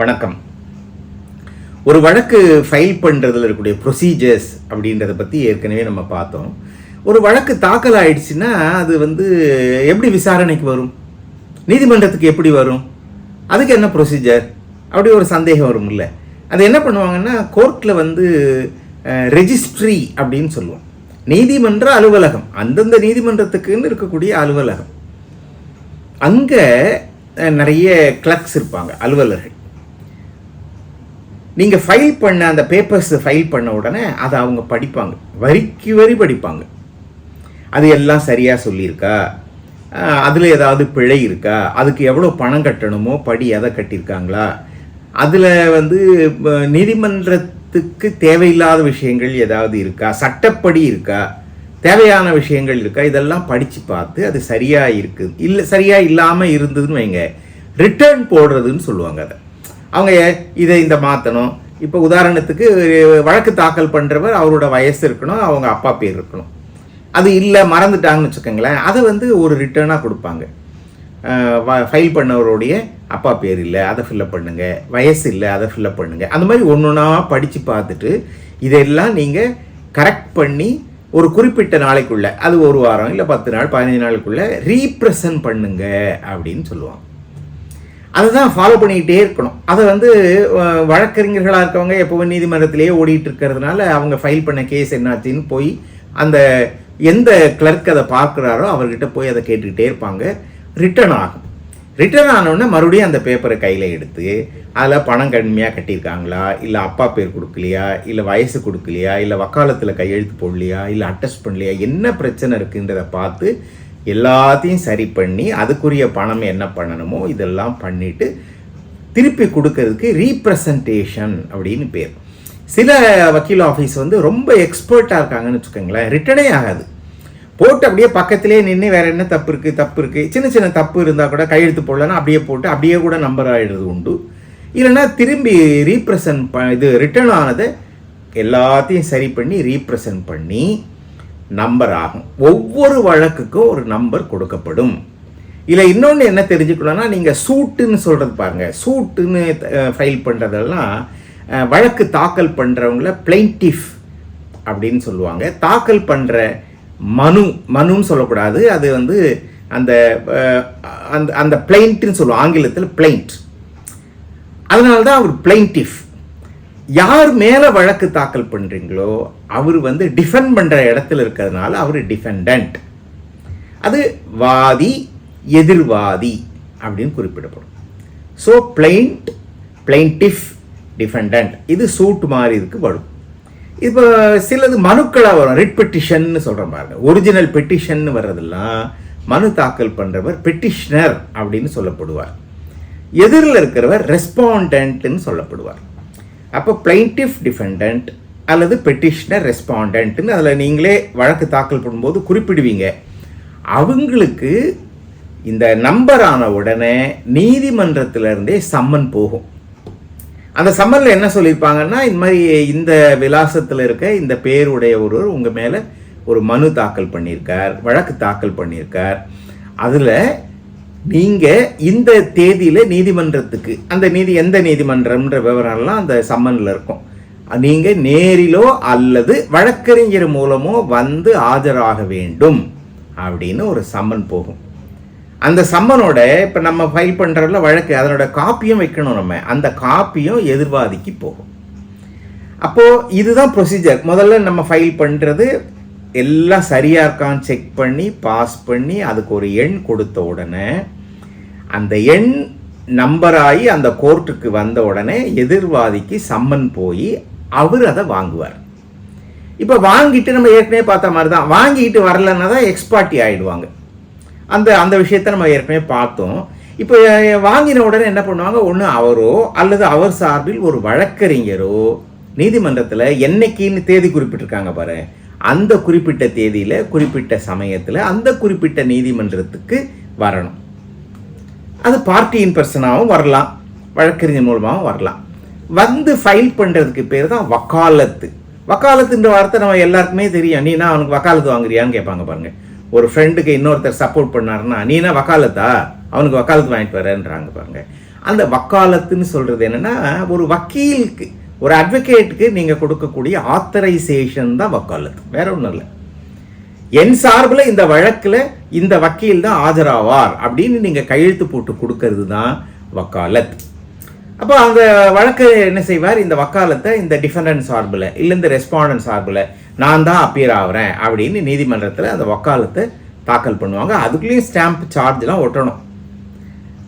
வணக்கம். ஒரு வழக்கு ஃபைல் பண்ணுறதுல இருக்கக்கூடிய ப்ரொசீஜர்ஸ் அப்படின்றத பற்றி ஏற்கனவே நம்ம பார்த்தோம். ஒரு வழக்கு தாக்கல் ஆயிடுச்சுன்னா அது வந்து எப்படி விசாரணைக்கு வரும்? நீதிமன்றத்துக்கு எப்படி வரும்? அதுக்கு என்ன ப்ரொசீஜர் அப்படி ஒரு சந்தேகம் வரும் இல்லை அது என்ன பண்ணுவாங்கன்னா கோர்ட்டில் வந்து ரெஜிஸ்ட்ரி அப்படின்னு சொல்லுவோம். நீதிமன்ற அலுவலகம். அந்தந்த நீதிமன்றத்துக்குன்னு இருக்கக்கூடிய அலுவலகம். அங்கே நிறைய கிளர்க்ஸ் இருப்பாங்க அலுவலர்கள். நீங்கள் ஃபைல் பண்ண அந்த பேப்பர்ஸ் ஃபைல் பண்ண உடனே அதை அவங்க படிப்பாங்க. வரிக்கு வரி படிப்பாங்க. அது எல்லாம் சரியாக சொல்லியிருக்கா? அதில் ஏதாவது பிழை இருக்கா? அதுக்கு எவ்வளோ பணம் கட்டணுமோ படி எதை கட்டியிருக்காங்களா? அதில் வந்து நீதிமன்றத்துக்கு தேவையில்லாத விஷயங்கள் ஏதாவது இருக்கா? சட்டப்படி இருக்கா? தேவையான விஷயங்கள் இருக்கா? இதெல்லாம் படித்து பார்த்து அது சரியாக இருக்குது இல்லை சரியாக இல்லாமல் இருந்ததுன்னு வைங்க. ரிட்டர்ன் போடுறதுன்னு சொல்லுவாங்க அதை. அவங்க இதை இந்த மாற்றணும் இப்போ உதாரணத்துக்கு வழக்கு தாக்கல் பண்ணுறவர் அவரோட வயசு இருக்கணும் அவங்க அப்பா பேர் இருக்கணும். அது இல்லை மறந்துட்டாங்கன்னு வச்சுக்கோங்களேன் அதை வந்து ஒரு ரிட்டர்னாக கொடுப்பாங்க. ஃபைல் பண்ணவருடைய அப்பா பேர் இல்லை அதை ஃபில்லப் பண்ணுங்கள் வயசு இல்லை அதை ஃபில்லப் பண்ணுங்கள் அந்த மாதிரி ஒன்று ஒன்றா படித்து பார்த்துட்டு இதெல்லாம் நீங்கள் கரெக்ட் பண்ணி ஒரு குறிப்பிட்ட நாளைக்குள்ளே அது ஒரு வாரம் இல்லை பத்து நாள் பதினஞ்சு நாளுக்குள்ளே ரீப்ரசன்ட் பண்ணுங்க அப்படின்னு சொல்லுவாங்க. அதை தான் ஃபாலோ பண்ணிக்கிட்டே இருக்கணும். அதை வந்து வழக்கறிஞர்களாக இருக்கவங்க எப்போவும் நீதிமன்றத்திலேயே ஓடிட்டு இருக்கிறதுனால அவங்க ஃபைல் பண்ண கேஸ் என்னாச்சுன்னு போய் அந்த எந்த கிளர்க் அதை பார்க்குறாரோ அவர்கிட்ட போய் அதை கேட்டுக்கிட்டே இருப்பாங்க. ரிட்டர்ன் ஆகும். ரிட்டர்ன் ஆனோடனே மறுபடியும் அந்த பேப்பரை கையில் எடுத்து அதில் பணம் கடுமையாக கட்டியிருக்காங்களா? இல்லை அப்பா பேர் கொடுக்கலையா? இல்லை வயசு கொடுக்கலையா? இல்லை வக்காலத்தில் கையெழுத்து போடலையா? இல்லை அட்டஸ்ட் பண்ணலையா? என்ன பிரச்சனை இருக்குன்றதை பார்த்து எல்லாத்தையும் சரி பண்ணி அதுக்குரிய பணம் என்ன பண்ணணுமோ இதெல்லாம் பண்ணிட்டு திருப்பி கொடுக்கறதுக்கு ரீப்ரசன்டேஷன் அப்படின்னு பேர். சில வக்கீல் ஆஃபீஸ் வந்து ரொம்ப எக்ஸ்பர்ட்டாக இருக்காங்கன்னு வச்சுக்கோங்களேன். ரிட்டனே ஆகாது. போட்டு அப்படியே பக்கத்திலே நின்று வேற என்ன தப்பு இருக்குது தப்பு இருக்குது சின்ன சின்ன தப்பு இருந்தால் கூட கையெழுத்து போடலன்னா அப்படியே போட்டு அப்படியே கூட நம்பர் ஆகிடுறது உண்டு. இல்லைன்னா திரும்பி ரீப்ரசன்ட் ப இது ரிட்டர்ன் ஆனதை எல்லாத்தையும் சரி பண்ணி ரீப்ரசன்ட் பண்ணி நம்பர் ஆகும் ஒவ்வொரு வழக்குக்கும் ஒரு நம்பர் கொடுக்கப்படும். இதில் இன்னொன்று என்ன தெரிஞ்சுக்கணும்னா நீங்கள் சூட்டுன்னு சொல்கிறது பாருங்கள் சூட்டுன்னு ஃபைல் பண்ணுறதெல்லாம் வழக்கு தாக்கல் பண்ணுறவங்கள பிளைண்டிஃப் அப்படின்னு சொல்லுவாங்க. தாக்கல் பண்ணுற மனு மனுன்னு சொல்லக்கூடாது. அது வந்து அந்த அந்த அந்த பிளைண்ட்டுன்னு சொல்லுவோம். ஆங்கிலத்தில் பிளைண்ட் அதனால தான் அவர் பிளைண்டிஃப் யார் மேலே வழக்கு தாக்கல் பண்ணுறீங்களோ அவர் வந்து டிஃபெண்ட் பண்ணுற இடத்துல இருக்கிறதுனால அவர் டிஃபெண்டன்ட் அது வாதி எதிர்வாதி அப்படின்னு குறிப்பிடப்படும். ஸோ பிளைண்ட் பிளைண்டிஃப் டிஃபெண்டன்ட் இது சூட் மாதிரி இருக்கு வரும். இப்போ சிலது மனுக்களாக வரும். ரிட் பெட்டிஷன்னு சொல்கிற பாருங்க ஒரிஜினல் பெட்டிஷன் வர்றதெல்லாம் மனு தாக்கல் பண்ணுறவர் பெட்டிஷனர் அப்படின்னு சொல்லப்படுவார். எதிரில் இருக்கிறவர் ரெஸ்பாண்டன்ட்னு சொல்லப்படுவார். அப்போ பிளைண்டிஃப் டிஃபெண்டன்ட் அல்லது பெட்டிஷனர் ரெஸ்பாண்டன்ட்னு அதில் நீங்களே வழக்கு தாக்கல் பண்ணும்போது குறிப்பிடுவீங்க. அவங்களுக்கு இந்த நம்பர் ஆன உடனே நீதிமன்றத்திலிருந்தே சம்மன் போகும். அந்த சம்மனில் என்ன சொல்லியிருப்பாங்கன்னா இந்த மாதிரி இந்த விலாசத்தில் இருக்க இந்த பேருடைய ஒருவர் உங்கள் மேலே ஒரு மனு தாக்கல் பண்ணியிருக்கார் வழக்கு தாக்கல் பண்ணியிருக்கார். அதில் நீங்கள் இந்த தேதியில் நீதிமன்றத்துக்கு அந்த நீதி எந்த நீதிமன்றம்ன்ற விவரம்லாம் அந்த சம்மனில் இருக்கும். நீங்கள் நேரிலோ அல்லது வழக்கறிஞர் மூலமோ வந்து ஆஜராக வேண்டும் அப்படின்னு ஒரு சம்மன் போகும். அந்த சம்மனோட இப்போ நம்ம ஃபைல் பண்ணுறதுல வழக்கு அதனோட காப்பியும் வைக்கணும் நம்ம. அந்த காப்பியும் எதிர்வாதிக்கு போகும். அப்போது இதுதான் ப்ரொசீஜர் முதல்ல நம்ம ஃபைல் பண்ணுறது எல்லாம் சரியாக இருக்கான்னு செக் பண்ணி பாஸ் பண்ணி அதுக்கு ஒரு எண் கொடுத்த உடனே அந்த எண் நம்பராகி அந்த கோர்ட்டுக்கு வந்த உடனே எதிர்வாதிக்கு சம்மன் போய் அவர் அதை வாங்குவார். இப்போ வாங்கிட்டு நம்ம ஏற்கனவே பார்த்த மாதிரி தான் வாங்கிட்டு வரலன்னா தான் எக்ஸ்பார்ட்டி ஆகிடுவாங்க அந்த அந்த விஷயத்தை நம்ம ஏற்கனவே பார்த்தோம். இப்போ வாங்கின உடனே என்ன பண்ணுவாங்க? ஒன்று அவரோ அல்லது அவர் சார்பில் ஒரு வழக்கறிஞரோ நீதிமன்றத்தில் என்னைக்குன்னு தேதி குறிப்பிட்டிருக்காங்க பாரு. அந்த குறிப்பிட்ட தேதியில் குறிப்பிட்ட சமயத்தில் அந்த குறிப்பிட்ட நீதிமன்றத்துக்கு வரணும். அது பார்ட்டியின் பர்சனாகவும் வரலாம். வழக்கறிஞர் மூலமாகவும் வரலாம். வந்து ஃபைல் பண்ணுறதுக்கு பேர் தான் வக்காலத்து. வக்காலத்துன்ற வார்த்தை நம்ம எல்லாருக்குமே தெரியும். நீனா அவனுக்கு வக்காலத்து வாங்குறியான்னு கேட்பாங்க பாருங்க. ஒரு ஃப்ரெண்டுக்கு இன்னொருத்தர் சப்போர்ட் பண்ணாருன்னா நீனா வக்காலத்தா? அவனுக்கு வக்காலத்து வாங்கிட்டு வரேன்றாங்க பாருங்க. அந்த வக்காலத்துன்னு சொல்கிறது என்னென்னா ஒரு வக்கீலுக்கு ஒரு அட்வொகேட்டுக்கு நீங்கள் கொடுக்கக்கூடிய ஆத்தரைசேஷன் தான் வக்காலத்து. வேற ஒன்றும் இல்லை. என் சார்பில் இந்த வழக்கில் இந்த வக்கீல் தான் ஆஜராவார் அப்படின்னு நீங்கள் கையெழுத்து போட்டு கொடுக்கறது தான் வக்காலத். அப்போ அந்த வழக்கு என்ன செய்வார்? இந்த வக்காலத்தை இந்த டிஃபெண்டன்ட் சார்பில் இல்லை இந்த ரெஸ்பாண்டன்ட் சார்பில் நான் தான் அப்பியர் ஆகிறேன் அப்படின்னு நீதிமன்றத்தில் அந்த வக்காலத்தை தாக்கல் பண்ணுவாங்க. அதுக்குள்ளேயும் ஸ்டாம்ப் சார்ஜ்லாம் ஒட்டணும்.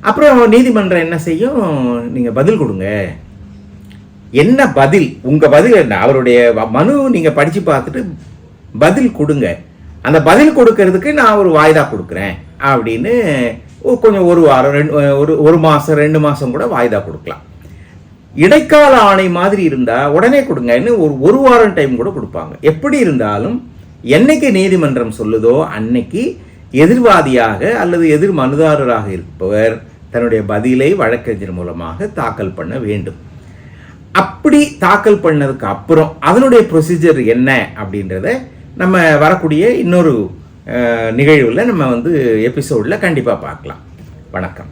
அப்புறம் நீதிமன்றம் என்ன செய்யும்? நீங்கள் பதில் கொடுங்க. என்ன பதில்? உங்கள் பதில் என்ன? அவருடைய மனு நீங்கள் படித்து பார்த்துட்டு பதில் கொடுங்க. அந்த பதில் கொடுக்கறதுக்கு நான் ஒரு வாய்தா கொடுக்குறேன் அப்படின்னு கொஞ்சம் ஒரு வாரம் ரெண்டு ஒரு ஒரு மாதம் ரெண்டு மாதம் கூட வாய்தா கொடுக்கலாம். இடைக்கால ஆணை மாதிரி இருந்தால் உடனே கொடுங்கன்னு ஒரு ஒரு வாரம் டைம் கூட கொடுப்பாங்க. எப்படி இருந்தாலும் என்னைக்கு நீதிமன்றம் சொல்லுதோ அன்னைக்கு எதிர்வாதியாக அல்லது எதிர் மனுதாரராக இருப்பவர் தன்னுடைய பதிலை வழக்கறிஞர் மூலமாக தாக்கல் பண்ண வேண்டும். அப்படி தாக்கல் பண்ணதுக்கு அப்புறம் அதனுடைய ப்ரொசீஜர் என்ன அப்படின்றத நம்ம வரக்கூடிய இன்னொரு நிகழ்வில் நம்ம வந்து எபிசோடில் கண்டிப்பாக பார்க்கலாம். வணக்கம்.